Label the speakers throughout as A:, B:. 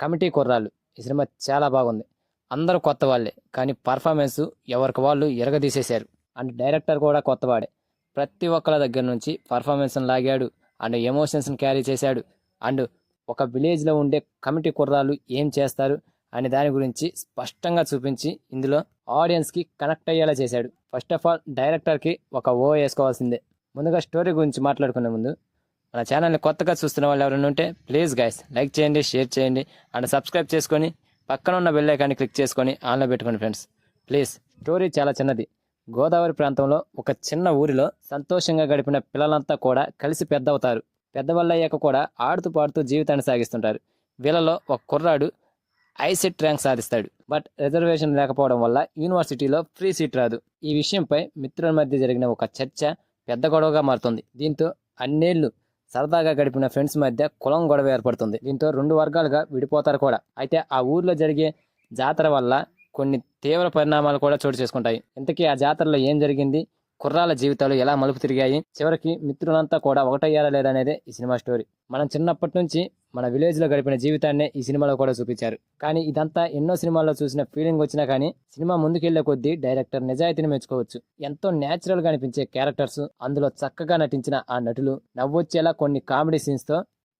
A: Committee కుర్రాళ్ళు. ఈ cinema చాలా బాగుంది. అందరూ కొత్త వాళ్ళే. కానీ పర్ఫార్మెన్స్ ఎవరికి వాళ్ళు ఎరగదీసేశారు. అండ్ డైరెక్టర్ కూడా కొత్తవాడే. ప్రతి ఒక్కళ్ళ దగ్గర నుంచి పర్ఫార్మెన్స్ని లాగాడు. అండ్ ఎమోషన్స్ని క్యారీ చేశాడు. అండ్ ఒక విలేజ్లో ఉండే కమిటీ కుర్రాళ్ళు ఏం చేస్తారు అనే దాని గురించి స్పష్టంగా చూపించి ఇందులో ఆడియన్స్కి కనెక్ట్ అయ్యేలా చేశాడు. ఫస్ట్ ఆఫ్ ఆల్ డైరెక్టర్కి ఒక ఓ వేసుకోవాల్సిందే. ముందుగా స్టోరీ గురించి మాట్లాడుకునే ముందు మన ఛానల్ని కొత్తగా చూస్తున్న వాళ్ళు ఎవరైనా ఉంటే ప్లీజ్ గైస్ లైక్ చేయండి షేర్ చేయండి అండ్ సబ్స్క్రైబ్ చేసుకొని పక్కన ఉన్న బెల్ ఐకాన్ని క్లిక్ చేసుకొని ఆన్లో పెట్టుకోండి ఫ్రెండ్స్ ప్లీజ్ స్టోరీ చాలా చిన్నది. గోదావరి ప్రాంతంలో ఒక చిన్న ఊరిలో సంతోషంగా గడిపిన పిల్లలంతా కూడా కలిసి పెద్దవుతారు. అవుతారు పెద్దవాళ్ళయ్యాక కూడా ఆడుతూ పాడుతూ జీవితాన్ని సాగిస్తుంటారు. వీళ్ళలో ఒక కుర్రాడు ఐసెట్ ర్యాంక్ సాధిస్తాడు. బట్ రిజర్వేషన్ లేకపోవడం వల్ల యూనివర్సిటీలో ఫ్రీ సీట్ రాదు. ఈ విషయంపై మిత్రుల మధ్య జరిగిన ఒక చర్చ పెద్ద గొడవగా మారుతుంది. దీంతో అన్నేళ్ళు సరదాగా గడిపిన ఫ్రెండ్స్ మధ్య కులం గొడవ ఏర్పడుతుంది. దీంతో రెండు వర్గాలుగా విడిపోతారు కూడా. అయితే ఆ ఊర్లో జరిగే జాతర వల్ల కొన్ని తీవ్ర పరిణామాలు కూడా చోటు చేసుకుంటాయి. ఇంతకీ ఆ జాతరలో ఏం జరిగింది? కుర్రాల జీవితాలు ఎలా మలుపు తిరిగాయి? చివరికి మిత్రులంతా కూడా ఒకటయ్యారా లేదా అనేది ఈ సినిమా స్టోరీ. మనం చిన్నప్పటి నుంచి మన విలేజ్లో గడిపిన జీవితాన్నే ఈ సినిమాలో కూడా చూపించారు. కానీ ఇదంతా ఎన్నో సినిమాల్లో చూసిన ఫీలింగ్ వచ్చినా కానీ సినిమా ముందుకెళ్ళే కొద్దీ డైరెక్టర్ నిజాయితీని మెచ్చుకోవచ్చు. ఎంతో నేచురల్గా అనిపించే క్యారెక్టర్స్ అందులో చక్కగా నటించిన ఆ నటులు నవ్వొచ్చేలా కొన్ని కామెడీ సీన్స్తో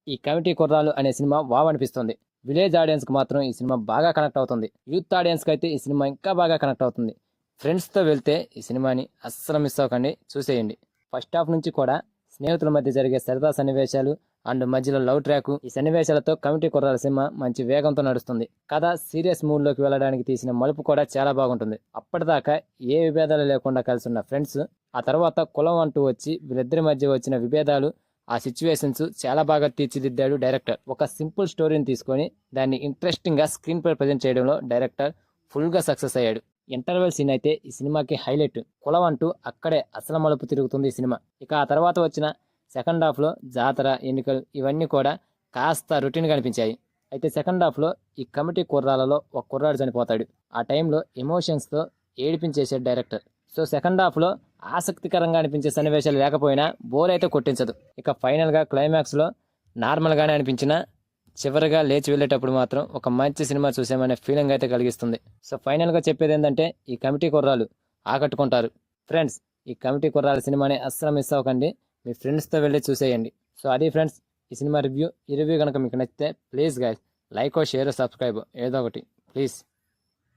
A: ఈ కమిటీ కుర్రాలు అనే సినిమా వావ్ అనిపిస్తుంది. విలేజ్ ఆడియన్స్కి మాత్రం ఈ సినిమా బాగా కనెక్ట్ అవుతుంది. యూత్ ఆడియన్స్కి అయితే ఈ సినిమా ఇంకా బాగా కనెక్ట్ అవుతుంది. ఫ్రెండ్స్తో వెళ్తే ఈ సినిమాని అస్సలు మిస్ అవ్వకండి. చూసేయండి. ఫస్ట్ హాఫ్ నుంచి కూడా స్నేహితుల మధ్య జరిగే సరదా సన్నివేశాలు అండ్ మధ్యలో లవ్ ట్రాక్ ఈ సన్నివేశాలతో కమిటీ కుర్రాల సినిమా మంచి వేగంతో నడుస్తుంది. కథ సీరియస్ మూడ్లోకి వెళ్ళడానికి తీసిన మలుపు కూడా చాలా బాగుంటుంది. అప్పటిదాకా ఏ విభేదాలు లేకుండా కలిసి ఉన్న ఫ్రెండ్స్ ఆ తర్వాత కులం అంటూ వచ్చి వీళ్ళిద్దరి మధ్య వచ్చిన విభేదాలు ఆ సిచ్యువేషన్స్ చాలా బాగా తీర్చిదిద్దాడు డైరెక్టర్. ఒక సింపుల్ స్టోరీని తీసుకొని దాన్ని ఇంట్రెస్టింగ్గా స్క్రీన్ పై ప్రజెంట్ చేయడంలో డైరెక్టర్ ఫుల్గా సక్సెస్ అయ్యాడు. ఇంటర్వెల్ సీన్ అయితే ఈ సినిమాకి హైలైట్. కులం అంటూ అక్కడే అసలు మలుపు తిరుగుతుంది ఈ సినిమా. ఇక ఆ తర్వాత వచ్చిన సెకండ్ హాఫ్లో జాతర ఎన్నికలు ఇవన్నీ కూడా కాస్త రొటీన్ కనిపించాయి అనిపించాయి. అయితే సెకండ్ హాఫ్లో ఈ కమిటీ కుర్రాలలో ఒక కుర్రాడు చనిపోతాడు. ఆ టైంలో ఎమోషన్స్తో ఏడిపించేసాడు డైరెక్టర్. సో సెకండ్ హాఫ్లో ఆసక్తికరంగా అనిపించే సన్నివేశాలు లేకపోయినా బోర్ అయితే కొట్టించదు. ఇక ఫైనల్గా క్లైమాక్స్లో నార్మల్గానే అనిపించిన చివరిగా లేచి వెళ్ళేటప్పుడు మాత్రం ఒక మంచి సినిమా చూసామనే ఫీలింగ్ అయితే కలిగిస్తుంది. సో ఫైనల్గా చెప్పేది ఏంటంటే ఈ కమిటీ కుర్రాలు ఆకట్టుకుంటారు. ఫ్రెండ్స్ ఈ కమిటీ కుర్రాల సినిమాని అస్సలు మిస్ అవ్వకండి. మీ ఫ్రెండ్స్తో వెళ్ళి చూసేయండి. సో అది ఫ్రెండ్స్ ఈ సినిమా రివ్యూ ఈ రివ్యూ కనుక మీకు నచ్చితే please guys like share subscribe ఏదో ఒకటి. ప్లీజ్